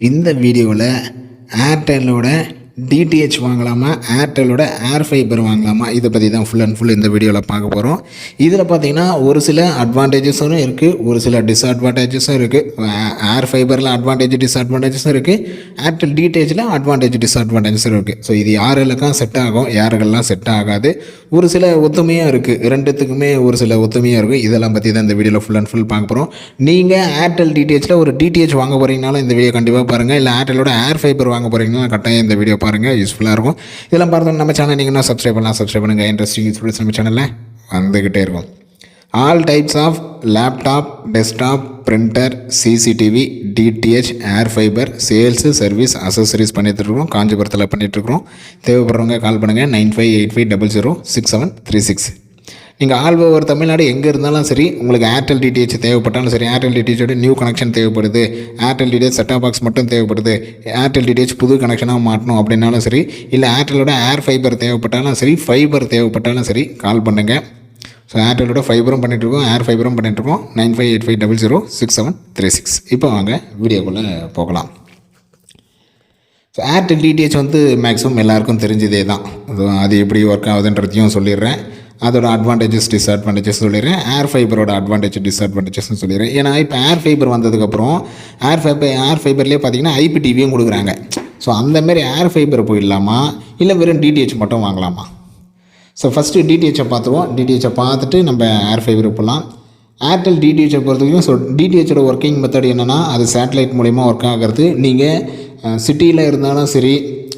இந்த வீடியோவில் ஏர்டெல்லோட டிடிஹெச் வாங்கலாமா? ஏர்டெல்லோட ஏர் ஃபைபர் வாங்கலாமா? இதை பற்றி தான் ஃபுல் அண்ட் ஃபுல் இந்த வீடியோவில் பார்க்க போகிறோம் இதில் பார்த்தீங்கன்னா ஒரு சில அட்வான்டேஜஸும் இருக்குது ஒரு சில டிஸ்அட்வான்டேஜஸும் இருக்குது ஏர் ஃபைபரில் அட்வான்டேஜ் டிஸ்அட்வான்டேஜஸும் இருக்குது ஏர்டெல் டிடிஹெச்சில் அட்வான்டேஜ் டிஸ்அட்வான்டேஜஸும் இருக்குது ஸோ இது யாருக்கெல்லாம் செட் ஆகும் யாருக்கெல்லாம் செட் ஆகாது ஒரு சில ஒத்துமையாக இருக்குது ரெண்டுத்துக்குமே ஒரு சில ஒத்துமையாக இருக்குது இதெல்லாம் பற்றி தான் இந்த வீடியோவில் ஃபுல் அண்ட் ஃபுல் பார்க்க போகிறோம் நீங்கள் ஏர்டெல் டிடிஹெச்சில் ஒரு டிடிஹெச் வாங்க போகிறீங்கனாலும் இந்த வீடியோ கண்டிப்பாக பாருங்கள் இல்லை ஏர்டெல்லோட ஏர் ஃபைபர் வாங்க போகிறீங்கன்னா கட்டாயம் இந்த வீடியோ பாருங்கள் யூஸ்ஃபுல்லாக இருக்கும். இதெல்லாம் பார்த்தோம் நம்ம சேனல் நீங்கள் என்ன சப்ஸ்கிரைப் பண்ணலாம் சப்ஸ்கிரைப் பண்ணுங்கள் இன்ட்ரெஸ்டிங் யூஸ்ஃபுல்ஸ் நம்ம சேனலில் வந்துக்கிட்டே இருக்கும் all types of laptop desktop printer CCTV DTH air fibre sales service accessories பண்ணிகிட்ருக்கோம் காஞ்சிபுரத்தில் பண்ணிகிட்ருக்குறோம் தேவைப்படுறவங்க கால் பண்ணுங்கள் nine five eight five double zero six seven three six நீங்கள் ஆல் ஓவர் தமிழ்நாடு எங்கே இருந்தாலும் சரி உங்களுக்கு ஏர்டெல் டிடிஹெச் தேவைப்பட்டாலும் சரி ஏர்டெல் டிடிஹெச்சோட நியூ கனெக்ஷன் தேவைப்படுது. ஏர்டெல் டிடிஹெச் செட்டாக பாக்ஸ் மட்டும் தேவைப்படுது. ஏர்டெல் டிடிஹெச் புது கனெக்ஷனாக மாட்டணும் அப்படின்னாலும் சரி இல்லை ஏர்டெல்லோட ஏர் ஃபைபர் தேவைப்பட்டாலும் சரி ஃபைபர் தேவைப்பட்டாலும் சரி கால் பண்ணுங்கள் ஸோ ஏர்டெல்லோட ஃபைபரும் பண்ணிகிட்ருக்கோம் ஏர் ஃபைபரும் பண்ணிகிட்ருக்கோம் nine five eight five double zero six seven three six. இப்போ வாங்க வீடியோக்குள்ளே போகலாம். ஸோ ஏர்டெல் டிடிஹெச் வந்து மேக்ஸிமம் எல்லாருக்கும் தெரிஞ்சதே தான். அது எப்படி ஒர்க் ஆகுதுன்றதையும் சொல்லிடுறேன். அதோட அட்வான்டேஜஸ் டிஸ்அட்வான்டேஜஸ் சொல்லிடுறேன். ஏர் ஃபைபரோட அட்வான்டேஜ் டிஸ்அட்வான்டேஜஸ்னு சொல்லிடுறேன். ஏன்னா இப்போ ஏர் ஃபைபர் வந்ததுக்கப்புறம் ஏர் ஃபைபர் ஏர் ஃபைபர்லேயே பார்த்தீங்கன்னா ஐபிடிவியும் கொடுக்குறாங்க. ஸோ அந்தமாரி ஏர் ஃபைபர் போயிடலாமா? இல்லை வெறும் டிடிஹெச் மட்டும் வாங்கலாமா? ஸோ ஃபஸ்ட்டு டிடிஹெச்சை பார்த்துருவோம் டிடிஹெச்சை பார்த்துட்டு நம்ம ஏர் ஃபைபர் போகலாம் ஏர்டெல் டிடிஹெச்சை பொறுத்த வரைக்கும் ஸோ டிடிஹெச்சோட ஒர்க்கிங் மெத்தட் என்னென்னா அது சேட்டலைட் மூலிமா ஒர்க் ஆகிறது. நீங்கள் சிட்டியில் இருந்தாலும் சரி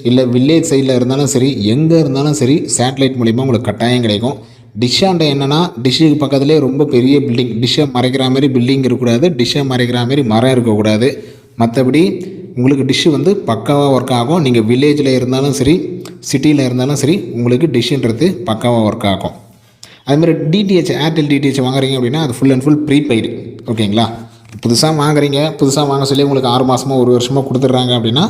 இல்லை வில்லேஜ் சைடில் இருந்தாலும் சரி எங்கே இருந்தாலும் சரி சேட்டலைட் மூலிமா உங்களுக்கு கட்டாயம் கிடைக்கும். டிஷ்ஷாண்ட என்னென்னா டிஷ்ஷுக்கு பக்கத்துலேயே ரொம்ப பெரிய பில்டிங் டிஷ்ஷை மறைக்கிற மாதிரி பில்டிங் இருக்கக்கூடாது. டிஷ்ஷை மறைக்கிற மாதிரி மரம் இருக்கக்கூடாது. மற்றபடி உங்களுக்கு டிஷ்ஷு வந்து பக்காவாக ஒர்க் ஆகும். நீங்கள் வில்லேஜில் இருந்தாலும் சரி சிட்டியில் இருந்தாலும் சரி உங்களுக்கு டிஷ்ஷுன்றது பக்காவாக ஒர்க் ஆகும். அதுமாதிரி டிடிஹெச் ஏர்டெல் டிடிஹெச் வாங்குறீங்க அப்படின்னா அது ஃபுல் அண்ட் ஃபுல் ப்ரீபெய்டு ஓகேங்களா புதுசாக வாங்குறீங்க. புதுசாக வாங்க சொல்லி உங்களுக்கு ஆறு மாதமோ ஒரு வருஷமோ கொடுத்துட்றாங்க அப்படின்னா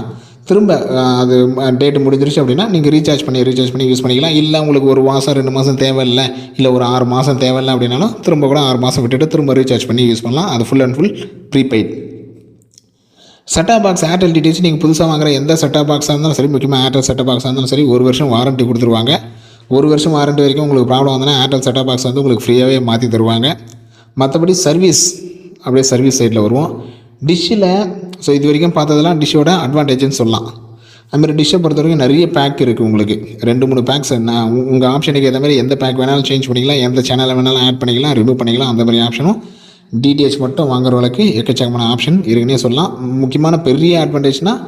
திரும்ப அது டேட்டு முடிஞ்சிருச்சு அப்படின்னா நீங்கள் ரீசார்ஜ் பண்ணி ரீசார்ஜ் பண்ணி யூஸ் பண்ணிக்கலாம். இல்லை உங்களுக்கு ஒரு மாதம் ரெண்டு மாதம் தேவையில்லை இல்லை ஒரு ஆறு மாதம் தேவையில்லை அப்படின்னாலும் திரும்ப கூட ஆறு மாதம் விட்டுட்டு திரும்ப ரீசார்ஜ் பண்ணி யூஸ் பண்ணலாம். அது full and full prepaid set top box Airtel details நீங்கள் புதுசாக வாங்குற எந்த செட்டாப் பாக்ஸாக இருந்தாலும் சரி முக்கியமாக ஏர்டெல் செட்டாப் பாக்ஸாக இருந்தாலும் சரி ஒரு வருஷம் வாரண்ட்டி கொடுத்துருவாங்க. ஒரு வருஷம் வாரண்ட்டி வரைக்கும் உங்களுக்கு ப்ராப்ளம் வந்தனா ஏர்டெல் செட்டப் பாக்ஸ் வந்து உங்களுக்கு ஃப்ரீயாகவே மாற்றி தருவாங்க. மற்றபடி சர்வீஸ் அப்படியே சர்வீஸ் சைட்டில் வருவோம். டிஷ்ஷில் ஸோ இது வரைக்கும் பார்த்ததெல்லாம் டிஷ்ஷோட அட்வான்டேஜ்னு சொல்லலாம். அதுமாதிரி டிஷ்ஷை பொறுத்த வரைக்கும் நிறைய பேக் இருக்குது உங்களுக்கு. ரெண்டு மூணு பேக்ஸ் நான் உங்கள் ஆப்ஷனுக்கு ஏற்ற மாதிரி எந்த பேக் வேணாலும் சேஞ்ச் பண்ணிக்கலாம் எந்த சேனலை வேணாலும் ஆட் பண்ணிக்கலாம் ரிமூவ் பண்ணிக்கலாம் அந்த மாதிரி ஆப்ஷனும் டிடிஹெச் மட்டும் வாங்குறவங்களுக்கு எக்கச்சக்கமான ஆப்ஷன் இருக்குன்னே சொல்லலாம். முக்கியமான பெரிய அட்வான்டேஜ்னால்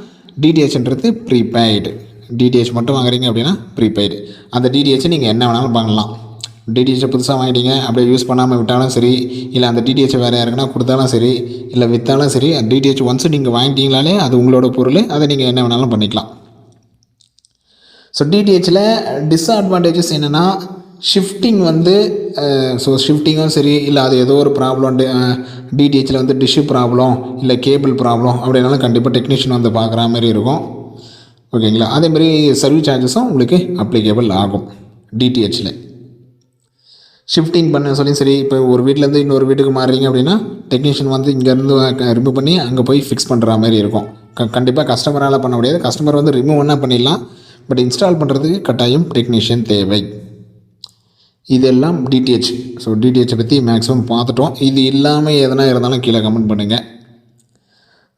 டிடிஹெச்ன்றது ப்ரீபெய்டு டிடிஹெச் மட்டும் வாங்குறீங்க அப்படின்னா ப்ரீபெய்டு அந்த டிடிஹெச் நீங்கள் என்ன வேணாலும் பண்ணலாம் டிடிஹெச்சை புதுசாக வாங்கிட்டீங்க அப்படியே யூஸ் பண்ணாமல் விட்டாலும் சரி இல்லை அந்த டிடிஹெச்சை வேறு யாருக்குன்னா கொடுத்தாலும் சரி இல்லை விற்றாலும் சரி டிடிஹெச் ஒன்ஸ் நீங்கள் வாங்கிட்டீங்களாலே அது உங்களோட பொருள் அதை நீங்கள் என்ன வேணாலும் பண்ணிக்கலாம். ஸோ டிடிஹெச்சில் டிஸ்அட்வான்டேஜஸ் என்னென்னா ஷிஃப்டிங் வந்து ஸோ ஷிஃப்டிங்கும் சரி இல்லை அது ஏதோ ஒரு ப்ராப்ளம் டிடிஹெச்சில் வந்து டிஷ்ஷு ப்ராப்ளம் இல்லை கேபிள் ப்ராப்ளம் அப்படின்னாலும் கண்டிப்பாக டெக்னீஷியன் வந்து பார்க்குற மாதிரி இருக்கும். ஓகேங்களா அதேமாதிரி சர்வீஸ் சார்ஜஸும் உங்களுக்கு அப்ளிகேபிள் ஆகும் டிடிஹெச்சில் ஷிஃப்டிங் பண்ண சொல்லி சரி இப்போ ஒரு வீட்டிலேருந்து இன்னொரு வீட்டுக்கு மாறுறீங்க அப்படின்னா டெக்னீஷியன் வந்து இங்கேருந்து ரிமூவ் பண்ணி அங்கே போய் ஃபிக்ஸ் பண்ணுற மாதிரி இருக்கும். க கண்டிப்பாக கஸ்டமரால் பண்ண முடியாது. கஸ்டமர் வந்து ரிமூவ் வேணால் பண்ணிடலாம். பட் இன்ஸ்டால் பண்ணுறதுக்கு கட்டாயம் டெக்னீஷியன் தேவை. இதெல்லாம் டிடிஹெச் ஸோ டிடிஹெச்சை பற்றி மேக்ஸிமம் பார்த்துட்டோம். இது இல்லாமல் எதனா இருந்தாலும் கீழே கமெண்ட் பண்ணுங்கள்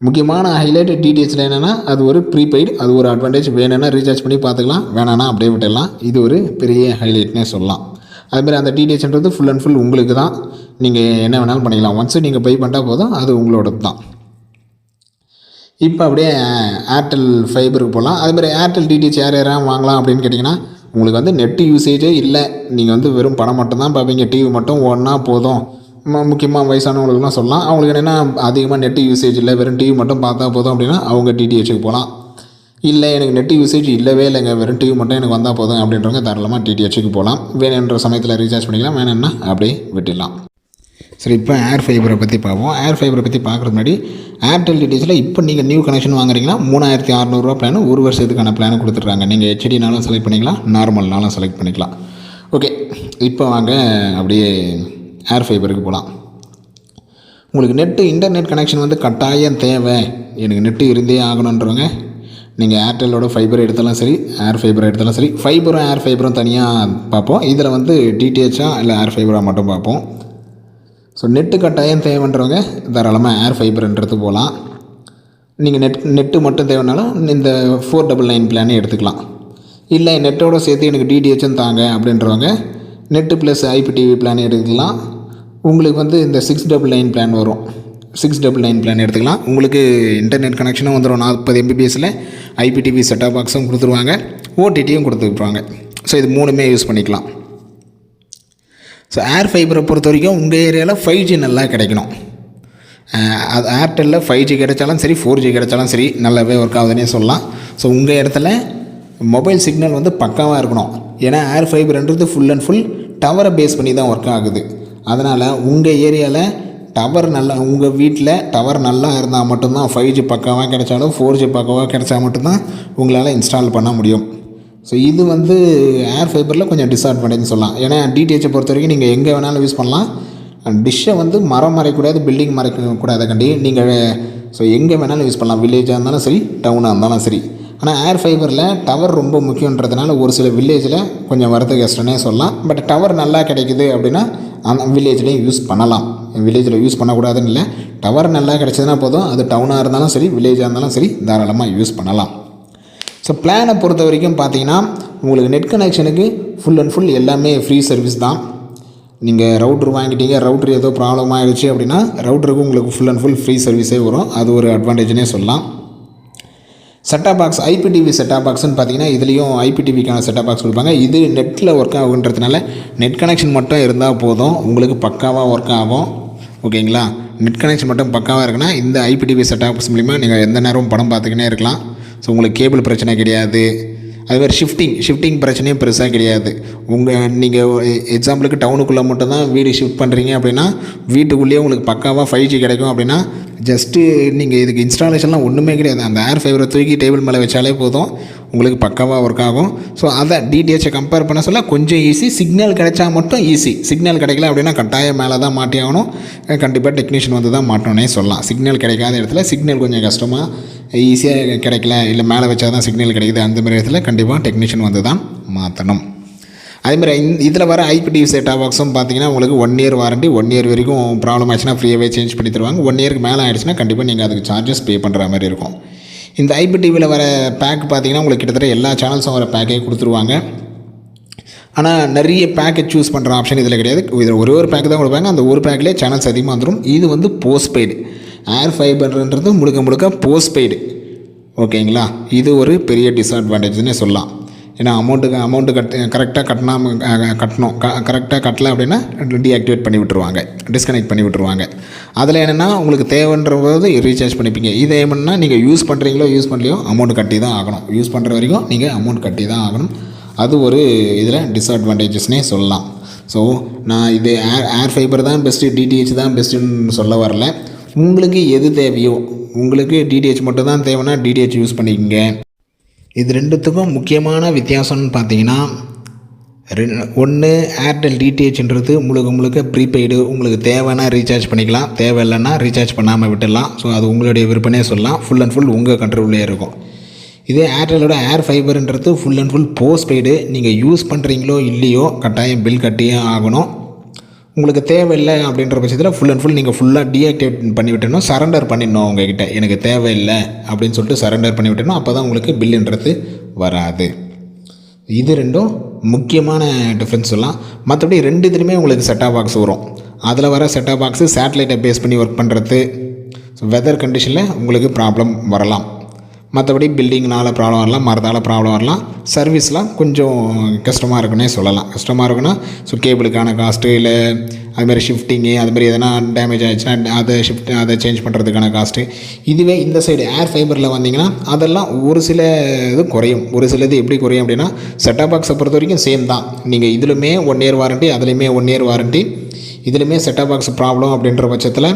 முக்கியமான ஹைலைட் டிடிஹெச்சில் என்னென்னா அது ஒரு ப்ரீபெய்டு அது ஒரு அட்வான்டேஜ் வேணும்னா ரீசார்ஜ் பண்ணி பார்த்துக்கலாம் வேணான்னா அப்படியே விட்டுடலாம். இது ஒரு பெரிய ஹைலைட்னே சொல்லலாம். அதுமாதிரி அந்த டிடிஹெச்ன்றது ஃபுல் அண்ட் ஃபுல் உங்களுக்கு தான் நீங்கள் என்ன வேணாலும் பண்ணிக்கலாம். ஒன்ஸ் நீங்கள் பை பண்ணிட்டா போதும் அது உங்களோடது தான் இப்போ அப்படியே ஏர்டெல் ஃபைபருக்கு போகலாம் அதுமாதிரி ஏர்டெல் டிடிஹெச் யார் யாராக வாங்கலாம் அப்படின்னு கேட்டிங்கன்னா உங்களுக்கு வந்து நெட்டு யூசேஜே இல்லை. நீங்கள் வந்து வெறும் பணம் மட்டும்தான் பார்ப்பீங்க. டிவி மட்டும் ஒன்றா போதும். முக்கியமாக வயசானவங்களுக்குலாம் சொல்லலாம். அவங்களுக்கு என்னென்னா அதிகமாக நெட்டு யூசேஜ் இல்லை. வெறும் டிவி மட்டும் பார்த்தா போதும் அப்படின்னா அவங்க டிடிஹெச்சுக்கு போகலாம். இல்லை எனக்கு நெட் யூசேஜ் இல்லவே இல்லைங்க. வெறும் டிவி மட்டும் எனக்கு வந்தால் போதும் அப்படின்றவங்க தாராளமாக டிடிஹெச்சுக்கு போகலாம். வேணுன்ற சமயத்தில் ரீசார்ஜ் பண்ணிக்கலாம். வேணும்னா அப்படியே விட்டுடலாம். சரி இப்போ ஏர் ஃபைபரை பற்றி பார்ப்போம். ஏர் ஃபைபரை பற்றி பார்க்குறது முன்னாடி ஏர்டெல் டிடிஹெச்சில் இப்போ நீங்கள் நியூ கனெக்ஷன் வாங்குறீங்கன்னா மூணாயிரத்தி அறநூறுவா பிளான் ஒரு வருஷத்துக்கான பிளான் கொடுத்துட்றாங்க. நீங்கள் ஹெச்டினாலும் செலக்ட் பண்ணிக்கலாம் நார்மல்னாலும் செலக்ட் பண்ணிக்கலாம். ஓகே இப்போ வாங்க அப்படியே ஏர் ஃபைபருக்கு போகலாம். உங்களுக்கு நெட்டு இன்டர்நெட் கனெக்ஷன் வந்து கட்டாயம் தேவை. எனக்கு நெட்டு இருந்தே ஆகணுன்றவங்க நீங்கள் ஏர்டெல்லோட ஃபைபர் எடுத்தாலும் சரி ஏர் ஃபைபர் எடுத்தாலும் சரி ஃபைபரும் ஏர் ஃபைபரும் தனியாக பார்ப்போம். இதில் வந்து டிடிஹெச்சா இல்லை ஏர் ஃபைபராக மட்டும் பார்ப்போம். ஸோ நெட்டு கட்டாயம் தேவைன்றவங்க தாராளமாக ஏர் ஃபைபர்ன்றது போகலாம் நீங்கள் நெட் நெட்டு மட்டும் தேவைனாலும் இந்த ஃபோர் டபுள் நைன் பிளானே எடுத்துக்கலாம். இல்லை நெட்டோட சேர்த்து எனக்கு டிடிஹெச்சும் தாங்க அப்படின்றவங்க நெட்டு ப்ளஸ் ஐபிடிவி பிளான் எடுத்துக்கலாம் உங்களுக்கு வந்து இந்த சிக்ஸ் டபுள் நைன் பிளான் வரும். சிக்ஸ் டபுள் நைன் பிளான் எடுத்துக்கலாம். உங்களுக்கு இன்டர்நெட் கனெக்ஷனும் வந்துடும் நாற்பது எம்பிபிஎஸில் ஐபிடிவி செட்டாப் பாக்ஸும் கொடுத்துருவாங்க. ஓடிடியும் கொடுத்துருப்பாங்க ஸோ இது மூணுமே யூஸ் பண்ணிக்கலாம். ஸோ ஏர் ஃபைபரை பொறுத்த வரைக்கும் உங்கள் ஏரியாவில் ஃபைவ் ஜி நல்லா கிடைக்கணும். அது ஏர்டெல்லில் ஃபைவ் ஜி கிடைச்சாலும் சரி ஃபோர் ஜி கிடைச்சாலும் சரி நல்லாவே ஒர்க் ஆகுதுன்னே சொல்லலாம். ஸோ உங்கள் இடத்துல மொபைல் சிக்னல் வந்து பக்காவாக இருக்கணும். ஏன்னா ஏர் ஃபைபர்ன்றது ஃபுல் அண்ட் ஃபுல் டவரை பேஸ் பண்ணி தான் ஒர்க் ஆகுது. அதனால் உங்கள் ஏரியாவில் டவர் நல்லா உங்கள் வீட்டில் டவர் நல்லா இருந்தால் மட்டும்தான் ஃபைவ் ஜி பக்கவாக கிடைச்சாலும் ஃபோர் ஜி பக்கவாக கிடைச்சா மட்டும்தான் உங்களால் இன்ஸ்டால் பண்ண முடியும். ஸோ இது வந்து ஏர் ஃபைபரில் கொஞ்சம் டிஸ்அட்வான்டேஜ் சொல்லலாம். ஏன்னா டிடிஹெச்சை பொறுத்த வரைக்கும் நீங்கள் எங்கே வேணாலும் யூஸ் பண்ணலாம். டிஷ்ஷை வந்து மரம் மறைக்கூடாது பில்டிங் மறைக்கக்கூடாது கண்டி. நீங்கள் ஸோ எங்கே வேணாலும் யூஸ் பண்ணலாம். வில்லேஜாக இருந்தாலும் சரி டவுனாக இருந்தாலும் சரி. ஆனால் ஏர் ஃபைபரில் டவர் ரொம்ப முக்கியன்றதுனால ஒரு சில வில்லேஜில் கொஞ்சம் வரது கஷ்டம்னே சொல்லலாம். பட் டவர் நல்லா கிடைக்குது அப்படின்னா அந்த வில்லேஜ்லேயும் யூஸ் பண்ணலாம். வில்லேஜில் யூஸ் பண்ணக்கூடாதுன்னு இல்லை. டவர் நல்லா கிடச்சதுன்னா போதும். அது டவுனாக இருந்தாலும் சரி வில்லேஜாக இருந்தாலும் சரி தாராளமாக யூஸ் பண்ணலாம். ஸோ பிளானை பொறுத்த வரைக்கும் பார்த்தீங்கன்னா உங்களுக்கு நெட் கனெக்ஷனுக்கு ஃபுல் அண்ட் ஃபுல் எல்லாமே ஃப்ரீ சர்வீஸ் தான். நீங்கள் ரவுட்ரு வாங்கிட்டீங்க ரவுட்ரு ஏதோ ப்ராப்ளம் ஆகிடுச்சு அப்படின்னா ரவுட்ருக்கு உங்களுக்கு ஃபுல் அண்ட் ஃபுல் ஃப்ரீ சர்வீஸே வரும். அது ஒரு அட்வான்டேஜ்னே சொல்லலாம். Set top box IPTV set top பாக்ஸ்னு பார்த்தீங்கன்னா இதுலேயும் ஐபிடிவிக்கான செட்டாப் பாக்ஸ் கொடுப்பாங்க. இது நெட்டில் ஒர்க் ஆகுன்றதுனால நெட் கனெக்ஷன் மட்டும் இருந்தால் போதும். உங்களுக்கு பக்காவாக ஒர்க் ஆகும். ஓகேங்களா? நெட் கனெக்ஷன் மட்டும் பக்காவாக இருக்குன்னா இந்த ஐபிடிவி செட்டாப் பாக்ஸ் மூலிமா நீங்கள் எந்த நேரமும் படம் பார்த்துக்கினே இருக்கலாம். ஸோ உங்களுக்கு கேபிள் பிரச்சனை கிடையாது. அது மாதிரி ஷிஃப்டிங் ஷிஃப்டிங் பிரச்சனையும் பெருசாக கிடையாது. உங்கள் நீங்கள் எக்ஸாம்பிளுக்கு டவுனுக்குள்ளே மட்டும்தான் வீடு ஷிஃப்ட் பண்ணுறீங்க அப்படின்னா வீட்டுக்குள்ளேயே உங்களுக்கு பக்காவாக ஃபைவ் ஜி கிடைக்கும் அப்படின்னா ஜஸ்ட்டு நீங்கள் இதுக்கு இன்ஸ்டாலேஷன்லாம் ஒன்றுமே கிடையாது. அந்த ஏர் ஃபைபரை தூக்கி டேபிள் மேலே வச்சாலே போதும். உங்களுக்கு பக்காவாக ஒர்க் ஆகும். ஸோ அதை டிடிஹெச்சை கம்பேர் பண்ண சொல்ல கொஞ்சம் ஈஸி சிக்னல் கிடைச்சா மட்டும் ஈஸி சிக்னல் கிடைக்கல அப்படின்னா கட்டாயம் மேலே தான் மாட்டி ஆகணும். கண்டிப்பாக டெக்னீஷியன் வந்து தான் மாட்டோன்னே சொல்லலாம். சிக்னல் கிடைக்காத இடத்துல சிக்னல் கொஞ்சம் கஷ்டமாக ஈஸியாக கிடைக்கல இல்லை மேலே வச்சா தான் சிக்னல் கிடைக்குது அந்த மாதிரி இடத்துல கண்டிப்பாக டெக்னீஷியன் வந்து தான் மாற்றணும் அதேமாதிரி மாதிரி இதில் வர ஐபிடிவி செட்டாப் பாக்ஸும் பார்த்தீங்கன்னா உங்களுக்கு one year warranty one year வரைக்கும் ப்ராப்ளம் ஆச்சுன்னா ஃப்ரீயாகவே சேஞ்ச் பண்ணி தருவாங்க. ஒன் இயருக்கு மேலே ஆயிடுச்சுன்னா கண்டிப்பாக நீங்கள் அதுக்கு சார்ஜஸ் பே பண்ணுற மாதிரி இருக்கும். இந்த ஐபிடிவியில் வர பேக் பார்த்தீங்கன்னா உங்களுக்கு கிட்டத்தட்ட எல்லா சேனல்ஸும் வர பேக்கே கொடுத்துருவாங்க. ஆனால் நிறைய பேக்கை சூஸ் பண்ணுற ஆப்ஷன் இதில் கிடையாது. இதில் ஒரே ஒரு பேக் தான் கொடுப்பாங்க. அந்த ஒரு பேக்லேயே சேனல்ஸ் அதிகமாக வந்துடும் இது வந்து போஸ்ட்பெய்டு ஏர் ஃபைபர்ன்றது முழுக்க முழுக்க போஸ்ட்பெய்டு ஓகேங்களா இது ஒரு பெரிய டிஸ்அட்வான்டேஜ்னே சொல்லலாம். ஏன்னா அமௌண்ட்டுக்கு அமௌண்ட்டு கட் கரெக்டாக கட்டினாம கட்டணும் க கரெக்டாக கட்டல அப்படின்னா டீஆக்டிவேட் பண்ணி விட்டுருவாங்க. டிஸ்கனெக்ட் பண்ணி விட்டுருவாங்க. அதில் என்னென்னா உங்களுக்கு தேவைன்ற போது ரீசார்ஜ் பண்ணிப்பீங்க. இதை என்னென்னா நீங்கள் யூஸ் பண்ணுறீங்களோ யூஸ் பண்ணலையோ அமௌண்ட் கட்டி தான் ஆகணும். யூஸ் பண்ணுற வரைக்கும் நீங்கள் அமௌண்ட் கட்டி தான் ஆகணும். அது ஒரு இதில் டிஸ்அட்வான்டேஜஸ்னே சொல்லலாம். ஸோ நான் இது ஏர் ஏர் ஃபைபர் தான் பெஸ்ட்டு டிடிஹெச் தான் பெஸ்ட்டுன்னு சொல்ல வரல. உங்களுக்கு எது தேவையோ உங்களுக்கு டிடிஹெச் மட்டும் தான் தேவைன்னா டிடிஹெச் யூஸ் பண்ணிக்கங்க. இது ரெண்டுத்துக்கும் முக்கியமான வித்தியாசம்னு பார்த்தீங்கன்னா ரெ ஒன்று ஏர்டெல் டிடிஹெச்ன்றது முழுக்க முழுக்க ப்ரீபெய்டு உங்களுக்கு தேவைன்னா ரீசார்ஜ் பண்ணிக்கலாம். தேவையில்லைன்னா ரீசார்ஜ் பண்ணாமல் விட்டுடலாம். ஸோ அது உங்களுடைய விற்பனையே சொல்லலாம். ஃபுல் அண்ட் ஃபுல் உங்கள் கண்ட்ரோல்லே இருக்கும். இதே ஏர்டெலோட ஏர் ஃபைபர்ன்றது full and full postpaid நீங்கள் யூஸ் பண்ணுறீங்களோ இல்லையோ கட்டாயம் பில் கட்டியே ஆகணும். உங்களுக்கு தேவையில்லை அப்படின்ற பட்சத்தில் ஃபுல் அண்ட் ஃபுல் நீங்கள் ஃபுல்லாக டீஆக்டிவேட் பண்ணி விட்டணும் சரண்டர் பண்ணிடணும் உங்ககிட்ட. எனக்கு தேவையில்லை அப்படின்னு சொல்லிட்டு சரண்டர் பண்ணி விட்டணும் அப்போ தான் உங்களுக்கு பில்லுன்றது வராது. இது ரெண்டும் முக்கியமான டிஃப்ரென்ஸ் சொல்லலாம். மற்றபடி ரெண்டு இதுலையுமே உங்களுக்கு செட்டாப் பாக்ஸ் வரும். அதில் வர செட்டாப் பாக்ஸு சேட்டலைட்டை பேஸ் பண்ணி ஒர்க் பண்ணுறது வெதர் கண்டிஷனில் உங்களுக்கு ப்ராப்ளம் வரலாம். மற்றபடி பில்டிங்னால் ப்ராப்ளம் வரலாம் மரத்தால் ப்ராப்ளம் வரலாம். சர்வீஸ்லாம் கொஞ்சம் கஷ்டமாக இருக்குன்னே சொல்லலாம். கஷ்டமாக இருக்குன்னா ஸோ கேபிளுக்கான காஸ்ட்டு இல்லை அதுமாதிரி ஷிஃப்டிங்கு அதுமாதிரி எதனா டேமேஜ் ஆகிடுச்சுன்னா அதை ஷிஃப்ட் அதை சேஞ்ச் பண்ணுறதுக்கான காஸ்ட்டு இதுவே இந்த சைடு ஏர் ஃபைபரில் வந்தீங்கன்னா அதெல்லாம் ஒரு சில இது குறையும். ஒரு சில இது எப்படி குறையும் அப்படின்னா செட்டாப் பாக்ஸை பொறுத்த வரைக்கும் சேம் தான். நீங்கள் இதுலையுமே ஒன் இயர் வாரண்ட்டி அதுலேயுமே ஒன் இயர் வாரண்ட்டி இதுலையுமே செட்டாப் பாக்ஸ் ப்ராப்ளம் அப்படின்ற பட்சத்தில்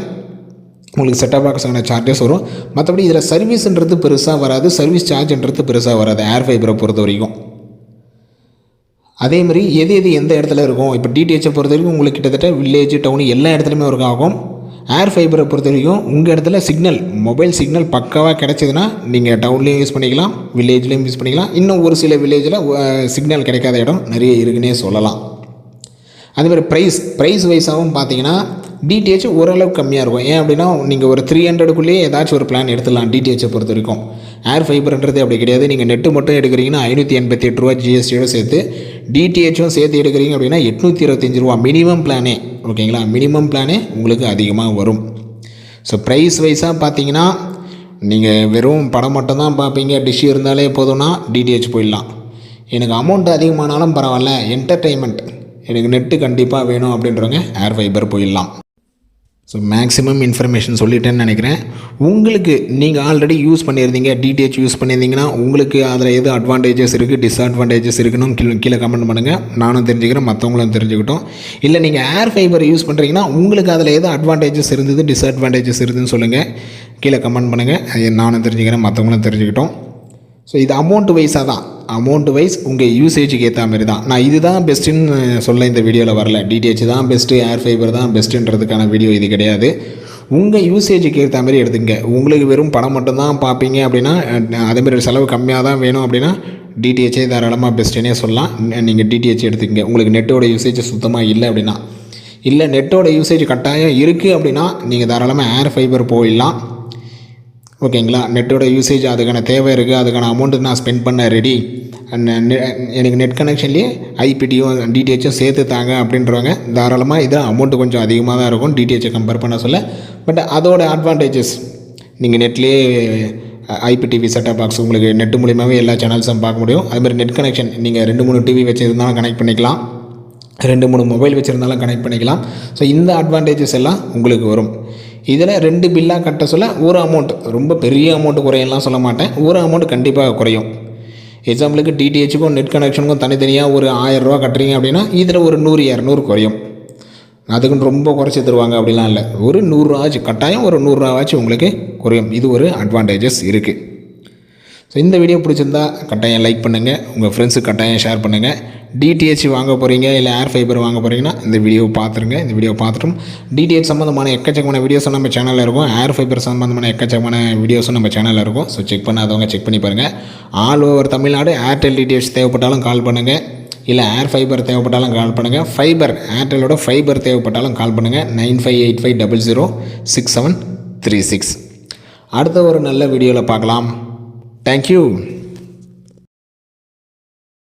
உங்களுக்கு செட்டப் பாக்ஸான சார்ஜஸ் வரும். மற்றபடி இதில் சர்வீஸ்ன்றது பெருசாக வராது. சர்வீஸ் சார்ஜ்ன்றது பெருசாக வராது. ஏர் ஃபைபரை பொறுத்த வரைக்கும். அதே மாதிரி எது எது எந்த இடத்துல இருக்கும்? இப்போ டிடிஹெச்சை பொறுத்த வரைக்கும் உங்களுக்கு கிட்டத்தட்ட வில்லேஜ் டவுன் எல்லா இடத்துலையுமே ஒர்க் ஆகும். ஏர் ஃபைபரை பொறுத்த வரைக்கும் உங்கள் இடத்துல சிக்னல் மொபைல் சிக்னல் பக்காவாக கிடச்சிதுன்னா நீங்கள் டவுன்லேயும் யூஸ் பண்ணிக்கலாம் வில்லேஜ்லேயும் யூஸ் பண்ணிக்கலாம். இன்னும் ஒரு சில வில்லேஜில் சிக்னல் கிடைக்காத இடம் நிறைய இருக்குன்னே சொல்லலாம். அதேமாதிரி ப்ரைஸ் ப்ரைஸ் வைஸாகவும் பார்த்தீங்கன்னா டிடிஹெச் ஓரளவுக்கு கம்மியாக இருக்கும். ஏன் அப்படின்னா நீங்கள் ஒரு த்ரீ ஹண்ட்ரடுக்குள்ளேயே ஏதாச்சும் ஒரு பிளான் எடுத்துடலாம் டிடிஹெச்சை பொறுத்த வரைக்கும். ஏர் ஃபைபர்ன்றது அப்படி கிடையாது. நீங்கள் நெட்டு மட்டும் எடுக்கிறீங்கன்னா ஐநூற்றி எண்பத்தி எட்டு ரூபா ஜிஎஸ்டியோடு சேர்த்து டிடிஹெச்சும் சேர்த்து எடுக்கிறீங்க அப்படின்னா எட்நூற்றி இருபத்தஞ்சி ரூபா மினிமம் பிளானே ஓகேங்களா மினிமம் பிளானே உங்களுக்கு அதிகமாக வரும். ஸோ ப்ரைஸ் வைஸாக பார்த்தீங்கன்னா நீங்கள் வெறும் படம் மட்டும்தான் பார்ப்பீங்க டிஷ் இருந்தாலே போதும்னா டிடிஹெச் போயிடலாம். எனக்கு அமௌண்ட் அதிகமானாலும் பரவாயில்ல. என்டர்டெயின்மெண்ட் எனக்கு நெட்டு கண்டிப்பாக வேணும் அப்படின்றவங்க ஏர் ஃபைபர் போயிடலாம். ஸோ மேக்ஸிமம் இன்ஃபர்மேஷன் சொல்லிட்டேன்னு நினைக்கிறேன். உங்களுக்கு நீங்கள் ஆல்ரெடி யூஸ் பண்ணியிருந்தீங்க டிடிஹெச் யூஸ் பண்ணியிருந்தீங்கன்னா உங்களுக்கு அதில் எது அட்வான்டேஜஸ் இருக்குது டிஸ்அட்வான்டேஜஸ் இருக்குன்னு கீழே கீழே கமெண்ட் பண்ணுங்கள் நானும் தெரிஞ்சுக்கிறேன் மற்றவங்களும் தெரிஞ்சுக்கிட்டோம். இல்லை நீங்கள் ஏர் ஃபைபர் யூஸ் பண்ணுறீங்கன்னா உங்களுக்கு அதில் எது அட்வான்டேஜஸ் இருந்தது டிஸ்அட்வான்டேஜஸ் இருக்குதுன்னு சொல்லுங்கள் கீழே கமெண்ட் பண்ணுங்கள் அது நானும் தெரிஞ்சுக்கிறேன் மற்றவங்களும் தெரிஞ்சுக்கிட்டோம். ஸோ இது அமௌண்ட் வைஸாக தான் அமௌண்ட் வைஸ் உங்கள் யூசேஜுக்கு ஏற்ற மாதிரி தான். நான் இதுதான் பெஸ்ட்டுன்னு சொல்ல இந்த வீடியோவில் வரல. டிடிஹெச் தான் பெஸ்ட்டு ஏர் ஃபைபர் தான் பெஸ்ட்டுன்றதுக்கான வீடியோ இது கிடையாது. உங்கள் யூசேஜுக்கு ஏற்ற மாதிரி எடுத்துங்க. உங்களுக்கு வெறும் பணம் மட்டும்தான் பார்ப்பீங்க அப்படின்னா அதேமாதிரி செலவு கம்மியாக தான் வேணும் அப்படின்னா டிடிஹெச்சே தாராளமாக பெஸ்ட்டுன்னே சொல்லலாம். நீங்கள் டிடிஹெச் எடுத்துக்கங்க. உங்களுக்கு நெட்டோட யூசேஜ் சுத்தமாக இல்லை அப்படின்னா. இல்லை நெட்டோட யூசேஜ் கட்டாயம் இருக்குது அப்படின்னா நீங்கள் தாராளமாக ஏர் ஃபைபர் போயிடலாம். ஓகேங்களா? நெட்டோட யூசேஜ் அதுக்கான தேவை இருக்குது அதுக்கான அமௌண்ட்டு நான் ஸ்பெண்ட் பண்ண ரெடி எனக்கு நெட் கனெக்ஷன்லேயே ஐபிடியும் டிடிஹெச்சும் சேர்த்து தாங்க அப்படின்றவங்க தாராளமாக இதில் அமௌண்ட்டு கொஞ்சம் அதிகமாக தான் இருக்கும். டிடிஹெச்சை கம்பேர் பண்ண சொல்ல. பட் அதோட அட்வான்டேஜஸ் நீங்கள் நெட்லேயே ஐபிடிவி செட்டப் பாக்ஸ் உங்களுக்கு நெட்டு மூலியமாகவே எல்லா சேனல்ஸும் பார்க்க முடியும். அதுமாதிரி நெட் கனெக்ஷன் நீங்கள் ரெண்டு மூணு டிவி வச்சுருந்தாலும் கனெக்ட் பண்ணிக்கலாம். ரெண்டு மூணு மொபைல் வச்சுருந்தாலும் கனெக்ட் பண்ணிக்கலாம். ஸோ இந்த அட்வான்டேஜஸ் எல்லாம் உங்களுக்கு வரும். இதில் ரெண்டு பில்லாக கட்ட சொல்ல ஒரு அமௌண்ட் ரொம்ப பெரிய அமௌண்ட் குறையலாம் சொல்ல மாட்டேன். ஒரு அமௌண்ட் கண்டிப்பாக குறையும். எக்ஸாம்பிளுக்கு டிடிஹெச்சுக்கும் நெட் கனெக்ஷனுக்கும் தனித்தனியாக ஒரு ஆயிரரூவா கட்டுறீங்க அப்படின்னா இதில் ஒரு நூறு இரநூறு குறையும். அதுக்குன்னு ரொம்ப குறைச்சி தருவாங்க அப்படிலாம் இல்லை. ஒரு நூறுரூவாச்சும் கட்டாயம் ஒரு நூறுரூவாச்சும் உங்களுக்கு குறையும். இது ஒரு அட்வான்டேஜஸ் இருக்குது ஸோ இந்த வீடியோ பிடிச்சிருந்தா கட்டாயம் லைக் பண்ணுங்கள் உங்கள் ஃப்ரெண்ட்ஸுக்கு கட்டாயம் ஷேர் பண்ணுங்கள் டிடிஹெச் வாங்க போகிறீங்க இல்லை ஏர் ஃபைபர் வாங்க போகிறீங்கன்னா இந்த வீடியோ பார்த்துருங்க. இந்த வீடியோ பார்த்துட்டும் டிடிஹெச் சம்மந்தமான எக்கச்சக்கமான வீடியோஸும் நம்ம சேனலில் இருக்கும். ஏர் ஃபைபர் சம்மந்தமான எக்கச்சக்கமான வீடியோஸும் நம்ம சேனலில் இருக்கும். ஸோ செக் பண்ணாதவங்க செக் பண்ணி பாருங்கள் all over Tamil Nadu Airtel DTH தேவைப்பட்டாலும் கால் பண்ணுங்கள் இல்லை ஏர் ஃபைபர் தேவைப்பட்டாலும் கால் பண்ணுங்கள் ஃபைபர் ஏர்டெலோட ஃபைபர் தேவைப்பட்டாலும் கால் பண்ணுங்கள் nine five eight five double zero six seven three six. அடுத்த ஒரு நல்ல வீடியோவில் பார்க்கலாம். தேங்க்யூ